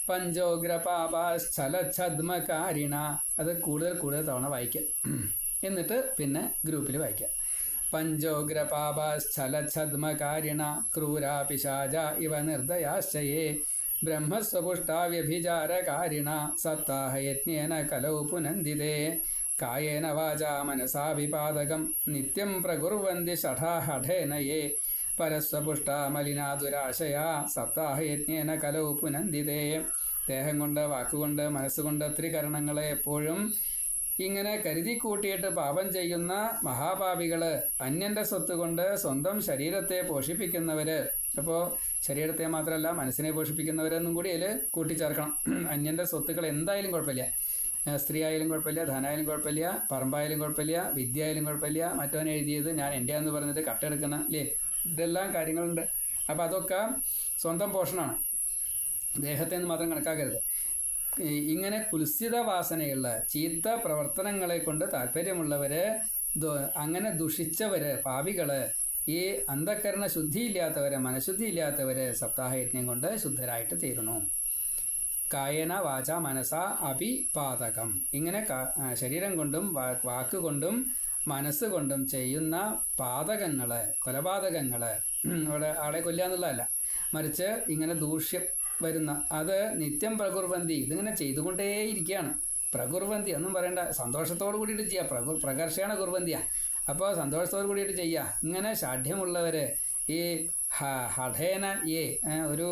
പഞ്ചോഗ്ര പാപാശ്ചലഛദ്മകാരിണ അത് കൂടുതൽ കൂടുതൽ തവണ വായിക്കുക എന്നിട്ട് പിന്നെ ഗ്രൂപ്പിൽ വായിക്കുക പഞ്ചോഗ്ര ക്രൂരാ പിശാജ ഇവ നിർദ്ദയാശ്ചയേ ബ്രഹ്മസ്വപുഷ്ടാവ്യഭിചാരകാരിണ സപ്താഹയജ്ഞേന കലൌ പുനന്ദിതേ കായേന വാചാ മനസാ വിപാദകം നിത്യം പ്രകുർവന്തി ഷഠാഹഠേന യേ പരസ്വപുഷ്ട മലിനാദുരാശയാ സപ്താഹയജ്ഞേന കലൗ പുനന്ദിതേ ദേഹം കൊണ്ട് വാക്കുകൊണ്ട് മനസ്സുകൊണ്ട് ത്രികരണങ്ങളെ എപ്പോഴും ഇങ്ങനെ കരുതി കൂട്ടിയിട്ട് പാപം ചെയ്യുന്ന മഹാപാപികൾ അന്യന്റെ സ്വത്ത് കൊണ്ട് സ്വന്തം ശരീരത്തെ പോഷിപ്പിക്കുന്നവർ അപ്പോൾ ശരീരത്തെ മാത്രമല്ല മനസ്സിനെ പോഷിപ്പിക്കുന്നവരെന്നും കൂടി അതിൽ കൂട്ടിച്ചേർക്കണം. അന്യന്റെ സ്വത്തുക്കൾ എന്തായാലും കുഴപ്പമില്ല. സ്ത്രീ ആയാലും കുഴപ്പമില്ല ധനായാലും കുഴപ്പമില്ല പറമ്പായാലും കുഴപ്പമില്ല വിദ്യ ആയാലും കുഴപ്പമില്ല. മറ്റവൻ എഴുതിയത് ഞാൻ എന്റെ എന്ന് പറഞ്ഞിട്ട് കട്ടെടുക്കണം അല്ലേ? ഇതെല്ലാം കാര്യങ്ങളുണ്ട്. അപ്പോൾ അതൊക്കെ സ്വന്തം പോഷണമാണ് ദേഹത്തെ നിന്ന് മാത്രം കണക്കാക്കരുത്. ഇങ്ങനെ കുൽസിത വാസനയുള്ള ചീത്ത പ്രവർത്തനങ്ങളെ കൊണ്ട് താല്പര്യമുള്ളവര് അങ്ങനെ ദുഷിച്ചവര് പാപികൾ ഈ അന്ധകരണ ശുദ്ധിയില്ലാത്തവരെ മനഃശുദ്ധി ഇല്ലാത്തവരെ സപ്താഹയജ്ഞം കൊണ്ട് ശുദ്ധരായിട്ട് തീരുന്നു. കായന വാച മനസ അഭിപാതകം. ഇങ്ങനെ ശരീരം കൊണ്ടും വാക്കുകൊണ്ടും മനസ്സുകൊണ്ടും ചെയ്യുന്ന പാതകങ്ങൾ കൊലപാതകങ്ങൾ ഉം, അവിടെ ആളെ കൊല്ലുക എന്നുള്ളതല്ല. മറിച്ച് ഇങ്ങനെ ദൂഷ്യം വരുന്ന അത് നിത്യം പ്രകുർവന്തി ഇതിങ്ങനെ ചെയ്തുകൊണ്ടേയിരിക്കുകയാണ്. പ്രകുർവന്തി ഒന്നും പറയണ്ട. സന്തോഷത്തോടു കൂടിയിട്ട് ചെയ്യുക പ്രകു പ്രകർഷയാണ് കുർവന്തിയ. അപ്പോൾ സന്തോഷത്തോട് കൂടിയിട്ട് ചെയ്യുക ഇങ്ങനെ ഷാഠ്യമുള്ളവർ ഈ ഹഠേന ഏ ഒരു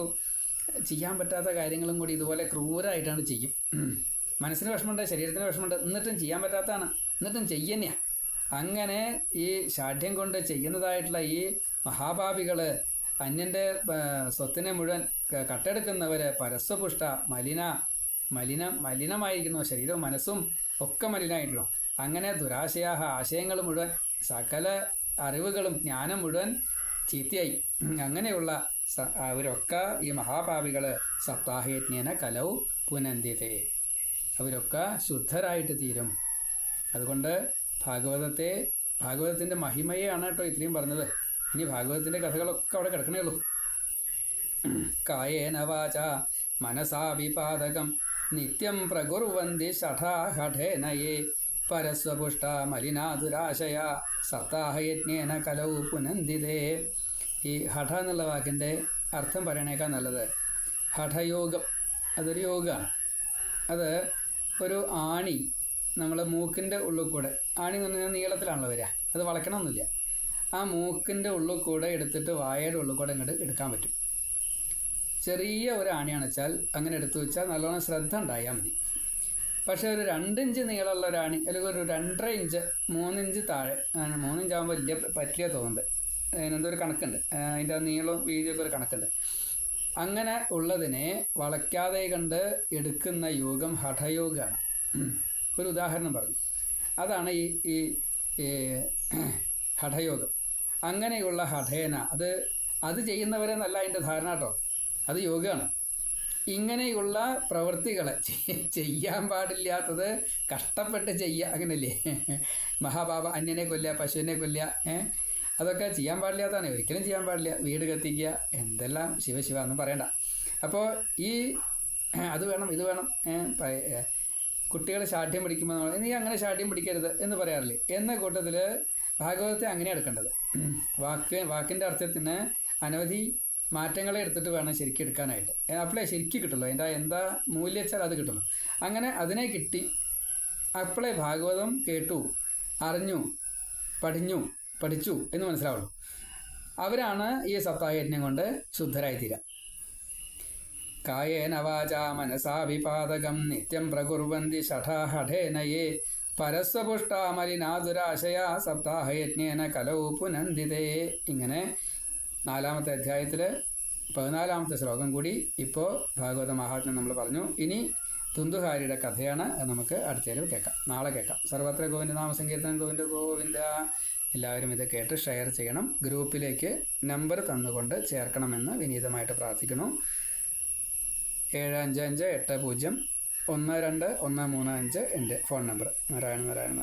ചെയ്യാൻ പറ്റാത്ത കാര്യങ്ങളും കൂടി ഇതുപോലെ ക്രൂരമായിട്ടാണ് ചെയ്യും. മനസ്സിന് വിഷമമുണ്ട് ശരീരത്തിന് വിഷമമുണ്ട് എന്നിട്ടും ചെയ്യാൻ പറ്റാത്തതാണ് എന്നിട്ടും ചെയ്യന്നെയാ. അങ്ങനെ ഈ ഷാഠ്യം കൊണ്ട് ചെയ്യുന്നതായിട്ടുള്ള ഈ മഹാഭാവികൾ അന്യന്റെ സ്വത്തിനെ മുഴുവൻ കട്ടെടുക്കുന്നവർ പരസ്വപുഷ്ട മലിന മലിന മലിനമായിരിക്കുന്നു. ശരീരവും മനസ്സും ഒക്കെ മലിനമായിട്ടുള്ളൂ അങ്ങനെ ദുരാശയാഹ ആശയങ്ങൾ മുഴുവൻ സകല അറിവുകളും ജ്ഞാനം മുഴുവൻ ചീത്തയായി. അങ്ങനെയുള്ള അവരൊക്കെ ഈ മഹാഭാവികൾ സപ്താഹയജ്ഞേന കലൗ പുനന്തിതേ. അവരൊക്കെ ശുദ്ധരായിട്ട് തീരും. അതുകൊണ്ട് ഭാഗവതത്തെ ഭാഗവതത്തിന്റെ മഹിമയാണ് കേട്ടോ ഇത്രയും പറഞ്ഞത്. ഇനി ഭാഗവതത്തിന്റെ കഥകളൊക്കെ അവിടെ കിടക്കണേ ഉള്ളൂ. കായേന വാച മനസാ വിപാതകം നിത്യം പ്രകുർവന്തി ഷഠാഹഠേന മലിനാതുരാശയ സപ്താഹയജ്ഞേന കലൗ പുനന്തിതേ ഈ ഹഠ എന്നുള്ള വാക്കിന്റെ അർത്ഥം പറയണേക്കാൾ നല്ലത്. ഹഠയോഗം അതൊരു യോഗമാണ്. അത് ഒരു ആണി നമ്മളെ മൂക്കിന്റെ ഉള്ളിൽ കൂടെ ആണി എന്ന് പറഞ്ഞാൽ നീളത്തിലാണല്ലോ വരിക അത് വളയ്ക്കണമെന്നില്ല. ആ മൂക്കിന്റെ ഉള്ളിൽ കൂടെ എടുത്തിട്ട് വായയുടെ ഉള്ളിൽ കൂടെ ഇങ്ങോട്ട് എടുക്കാൻ പറ്റും. ചെറിയ ഒരു ആണിയാണ് വെച്ചാൽ അങ്ങനെ എടുത്തു വെച്ചാൽ നല്ലോണം ശ്രദ്ധ ഉണ്ടായാൽ മതി. പക്ഷേ ഒരു രണ്ടിഞ്ച് നീളമുള്ള ഒരു അല്ലെങ്കിൽ ഒരു രണ്ടര ഇഞ്ച് മൂന്നിഞ്ച് താഴെ ആണ് മൂന്നിഞ്ച് ആകുമ്പോൾ വലിയ പറ്റിയ തോന്നുന്നുണ്ട് അതിനെന്തോ ഒരു കണക്കുണ്ട്. അതിന്റെ നീളവും വീതിയൊക്കെ ഒരു കണക്കുണ്ട്. അങ്ങനെ ഉള്ളതിനെ വളയ്ക്കാതെ കണ്ട് എടുക്കുന്ന യോഗം ഹഠയോഗമാണ് ഒരു ഉദാഹരണം പറഞ്ഞു. അതാണ് ഈ ഈ ഹഠയോഗം. അങ്ങനെയുള്ള ഹഠേന അത് അത് ചെയ്യുന്നവരെന്നല്ല അതിന്റെ ധാരണ കേട്ടോ. അത് യോഗമാണ് ഇങ്ങനെയുള്ള പ്രവൃത്തികളെ ചെയ്യാൻ പാടില്ലാത്തത് കഷ്ടപ്പെട്ട് ചെയ്യുക അങ്ങനല്ലേ? മഹാബാബ അന്യനെ കൊല്ലുക പശുവിനെ കൊല്ലുക ഏ? അതൊക്കെ ചെയ്യാൻ പാടില്ലാത്തതാണ്. ഒരിക്കലും ചെയ്യാൻ പാടില്ല. വീട് കത്തിക്കുക എന്തെല്ലാം ശിവശിവ എന്ന് പറയണ്ട. അപ്പോൾ ഈ അത് വേണം ഇത് വേണം കുട്ടികൾ ശാഠ്യം പിടിക്കുമ്പോൾ നമ്മൾ നീ അങ്ങനെ ശാഠ്യം പിടിക്കരുത് എന്ന് പറയാറില്ലേ? എന്ന കൂട്ടത്തിൽ ഭാഗവതത്തെ അങ്ങനെ എടുക്കേണ്ടത്. വാക്ക് വാക്കിന്റെ അർത്ഥത്തിന് അനവധി മാറ്റങ്ങളെ എടുത്തിട്ട് വേണം ശരിക്കും എടുക്കാനായിട്ട്. അപ്ലൈ ശരിക്കും കിട്ടുള്ളൂ. അതിന്റെ എന്താ മൂല്യം വെച്ചാൽ അത് കിട്ടുള്ളൂ. അങ്ങനെ അതിനെ കിട്ടി. അപ്ലൈ ഭാഗവതം കേട്ടു അറിഞ്ഞു പഠിഞ്ഞു പഠിച്ചു എന്ന് മനസ്സിലാവുള്ളൂ. അവരാണ് ഈ സപ്താഹയജ്ഞം കൊണ്ട് ശുദ്ധരായി തീരുക കായേന വാച മനസാ നിത്യം പ്രകുർവന്തി ഷഠാഹഠേനയേ. പരസ്വപുഷ്ടാമലിനാതുരാശയ സപ്താഹയജ്ഞേന കലൗ പുനന്തിതേ. ഇങ്ങനെ നാലാമത്തെ അധ്യായത്തിൽ പതിനാലാമത്തെ ശ്ലോകം കൂടി ഇപ്പോൾ ഭാഗവത മഹാത്മ്യം നമ്മൾ പറഞ്ഞു. ഇനി തുന്തുഹാരിയുടെ കഥയാണ് നമുക്ക് അടുത്തതിൽ കേൾക്കാം. നാളെ കേൾക്കാം. സർവത്ര ഗോവിന്ദ നാമസങ്കീർത്തനം ഗോവിന്ദ ഗോവിന്ദ. എല്ലാവരും ഇത് കേട്ട് ഷെയർ ചെയ്യണം. ഗ്രൂപ്പിലേക്ക് നമ്പർ തന്നുകൊണ്ട് ചേർക്കണമെന്ന് വിനീതമായിട്ട് പ്രാർത്ഥിക്കുന്നു. ഏഴ് അഞ്ച് അഞ്ച് എട്ട് പൂജ്യം ഒന്ന് രണ്ട് ഒന്ന് മൂന്ന് അഞ്ച് എന്റെ ഫോൺ നമ്പർ. നാരായണ നാരായണ